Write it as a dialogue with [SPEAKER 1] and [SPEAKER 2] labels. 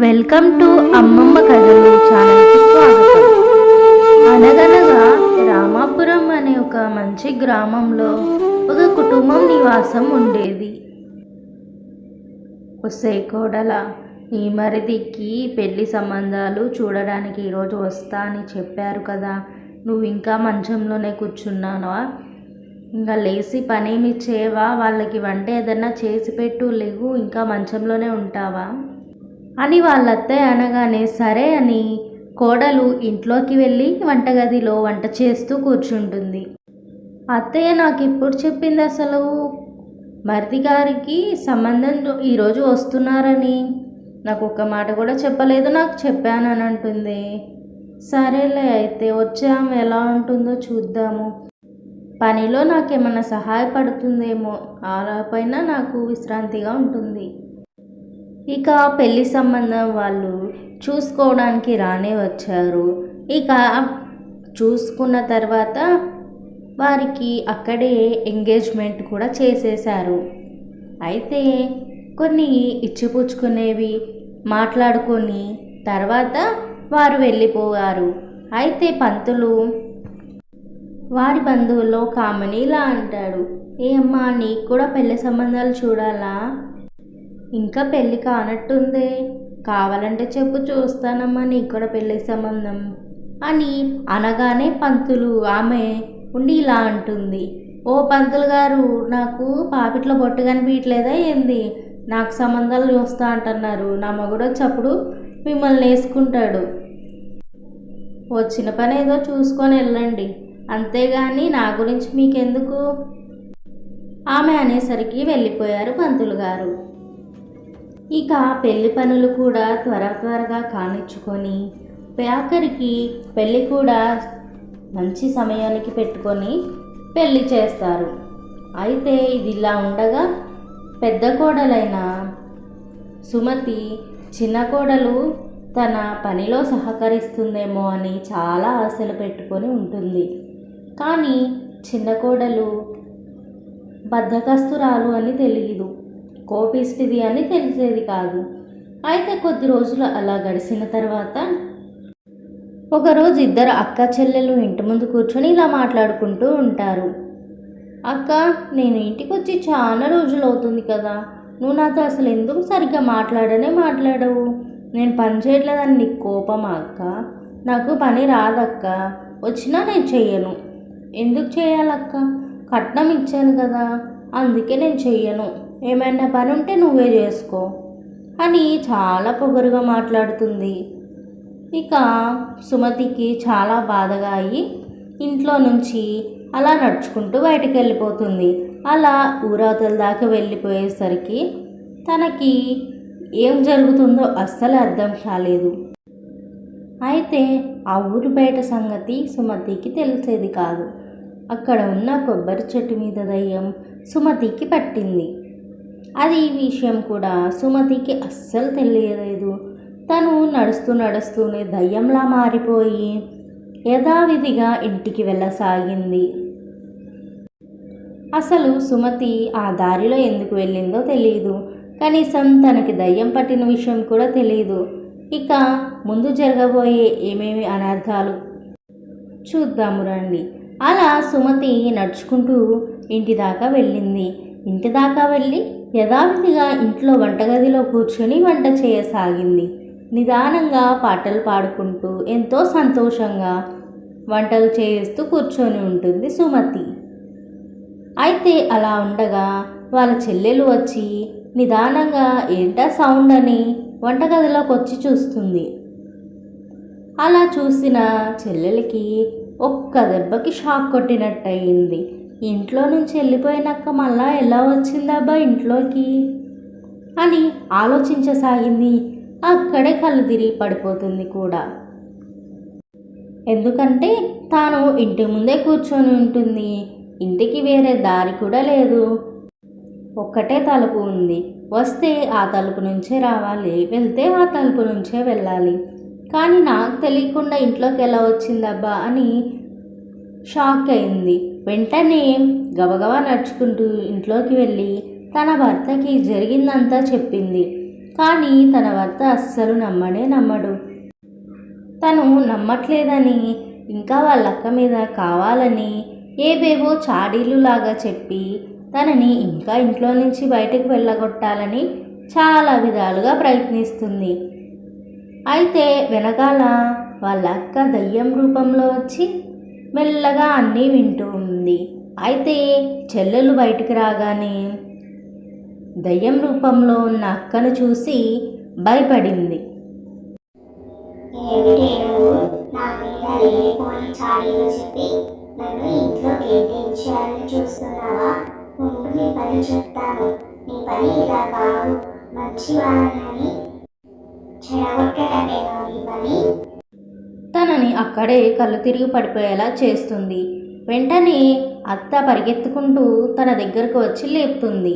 [SPEAKER 1] Welcome to అమ్మమ్మ కథలు ఛానల్కి స్వాగతం. అనగనగా రామాపురం అనే ఒక మంచి గ్రామంలో ఒక కుటుంబం నివాసం ఉండేది. వస్తే కోడల ఈ మరిదికి పెళ్ళి సంబంధాలు చూడడానికి ఈరోజు వస్తా అని చెప్పారు కదా. నువ్వు ఇంకా మంచంలోనే కూర్చున్నావా? ఇంకా లేచి పనేమి చేయవా? వాళ్ళకి వంట ఏదన్నా చేసి పెట్టు లేవు ఇంకా మంచంలోనే ఉంటావా? అని వాళ్ళ అత్తయ్య అనగానే సరే అని కోడలు ఇంట్లోకి వెళ్ళి వంటగదిలో వంట చేస్తూ కూర్చుంటుంది. అత్తయ్య నాకు ఇప్పుడు చెప్పింది అసలు? మరిది గారికి సంబంధం ఈరోజు వస్తున్నారని. నాకు ఒక్క మాట కూడా చెప్పలేదు నాకు చెప్పానని అంటుంది సరేలే అయితే వచ్చాము ఎలా ఉంటుందో చూద్దాము. పనిలో నాకేమైనా సహాయపడుతుందేమో ఆలోపైన నాకు విశ్రాంతిగా ఉంటుంది. ఇక పెళ్ళి సంబంధం వాళ్ళు చూసుకోవడానికి రానే వచ్చారు. ఇక చూసుకున్న తర్వాత వారికి అక్కడే ఎంగేజ్మెంట్ కూడా చేసేశారు. అయితే కొన్ని ఇచ్చిపుచ్చుకునేవి మాట్లాడుకొని తర్వాత వారు వెళ్ళిపోయారు. అయితే పంతులు వారి బంధువుల్లో కామని ఇలా అంటాడు. ఏ అమ్మా నీకు కూడా పెళ్ళి సంబంధాలు చూడాలా? ఇంకా పెళ్ళి కానట్టుంది. కావాలంటే చెప్పు చూస్తానమ్మా నీకు కూడా పెళ్ళి సంబంధం. అని అనగానే పంతులు ఆమె ఉండి ఇలా అంటుంది. ఓ పంతులు గారు నాకు పాపిట్లో బొట్టు కనిపించట్లేదా ఏంది? నాకు సంబంధాలు చూస్తా అంటున్నారు. నా మగుడు వచ్చప్పుడు మిమ్మల్ని వేసుకుంటాడు. వచ్చిన పని ఏదో చూసుకొని వెళ్ళండి. అంతేగాని నా గురించి మీకెందుకు? ఆమె అనేసరికి వెళ్ళిపోయారు పంతులు గారు. ఇక పెళ్ళి పనులు కూడా త్వర త్వరగా కానిచ్చుకొని ఆఖరికి పెళ్ళి కూడా మంచి సమయానికి పెట్టుకొని పెళ్ళి చేస్తారు. అయితే ఇది ఇలా ఉండగా పెద్ద కోడలైన సుమతి చిన్న కోడలు తన పనిలో సహకరిస్తుందేమో అని చాలా ఆశలు పెట్టుకొని ఉంటుంది. కానీ చిన్న కోడలు బద్ధకస్తురాలు అని తెలియదు కోపిస్తుంది అని తెలిసేది కాదు. అయితే కొద్ది రోజులు అలా గడిచిన తర్వాత ఒకరోజు ఇద్దరు అక్క చెల్లెలు ఇంటి ముందు కూర్చొని ఇలా మాట్లాడుకుంటూ ఉంటారు. అక్క నేను ఇంటికి వచ్చి చాలా రోజులు అవుతుంది కదా. నువ్వు నాతో అసలు ఎందుకు సరిగ్గా మాట్లాడనే మాట్లాడవు? నేను పని చేయట్లేదని నీకు కోపమా అక్క? నాకు పని రాదక్క. వచ్చినా నేను చెయ్యను. ఎందుకు చేయాలక్క? కట్నం ఇచ్చాను కదా. అందుకే నేను చెయ్యను. ఏమైనా పని ఉంటే నువ్వే చేసుకో అని చాలా పొగరుగా మాట్లాడుతుంది. ఇక సుమతికి చాలా బాధగా అయ్యి ఇంట్లో నుంచి అలా నడుచుకుంటూ బయటికి వెళ్ళిపోతుంది అలా ఊరవతల దాకా వెళ్ళిపోయేసరికి తనకి ఏం జరుగుతుందో అస్సలు అర్థం కాలేదు. అయితే ఆ ఊరు బయట సంగతి సుమతికి తెలిసేది కాదు. అక్కడ ఉన్న కొబ్బరి చెట్టు మీద దయ్యం సుమతికి పట్టింది. అది ఈ విషయం కూడా సుమతికి అస్సలు తెలియలేదు. తను నడుస్తూ నడుస్తూనే దయ్యంలా మారిపోయి యథావిధిగా ఇంటికి వెళ్ళసాగింది. అసలు సుమతి ఆ దారిలో ఎందుకు వెళ్ళిందో తెలియదు కనీసం తనకి దయ్యం పట్టిన విషయం కూడా తెలియదు ఇక ముందు జరగబోయే ఏమేమి అనర్థాలు? చూద్దాము రండి. అలా సుమతి నడుచుకుంటూ ఇంటి దాకా వెళ్ళింది. ఇంటి దాకా వెళ్ళి యథావిధిగా ఇంట్లో వంటగదిలో కూర్చొని వంట చేయసాగింది. నిదానంగా పాటలు పాడుకుంటూ ఎంతో సంతోషంగా వంటలు చేస్తూ కూర్చొని ఉంటుంది సుమతి. అయితే అలా ఉండగా వాళ్ళ చెల్లెలు వచ్చి నిదానంగా ఏంటా సౌండ్ అని వంటగదిలోకి వచ్చి చూస్తుంది. అలా చూసిన చెల్లెలకి ఒక్క దెబ్బకి షాక్ కొట్టినట్టయింది. ఇంట్లో నుంచి వెళ్ళిపోయినాక మళ్ళా ఎలా వచ్చిందబ్బా ఇంట్లోకి? అని ఆలోచించసాగింది. అక్కడే కళ్ళు తిరిగి పడిపోతుంది కూడా. ఎందుకంటే తాను ఇంటి ముందే కూర్చొని ఉంటుంది. ఇంటికి వేరే దారి కూడా లేదు. ఒక్కటే తలుపు ఉంది. వస్తే ఆ తలుపు నుంచే రావాలి. వెళ్తే ఆ తలుపు నుంచే వెళ్ళాలి. కానీ నాకు తెలియకుండా ఇంట్లోకి ఎలా వచ్చిందబ్బా అని షాక్ అయింది. వెంటనే గబగబా నడుచుకుంటూ ఇంట్లోకి వెళ్ళి తన భర్తకి జరిగిందంతా చెప్పింది. కానీ తన భర్త అస్సలు నమ్మడే నమ్మడు. తను నమ్మట్లేదని ఇంకా వాళ్ళ అక్క మీద కావాలని ఏవేవో చాడీలు లాగా చెప్పి తనని ఇంకా ఇంట్లో నుంచి బయటకు వెళ్ళగొట్టాలని చాలా విధాలుగా ప్రయత్నిస్తుంది. అయితే వెనకాల వాళ్ళ అక్క దయ్యం రూపంలో వచ్చి మెల్లగా అన్నీ వింటూ ఉంది. అయితే చెల్లెలు బయటికి రాగానే దయ్యం రూపంలో ఉన్న అక్కను చూసి భయపడింది.
[SPEAKER 2] చూస్తున్నావా? చెడగొట్టడమేనా నీ పని?
[SPEAKER 1] తనని అక్కడే కళ్ళు తిరిగి పడిపోయేలా చేస్తుంది. వెంటనే అత్త పరిగెత్తుకుంటూ తన దగ్గరకు వచ్చి లేపుతుంది.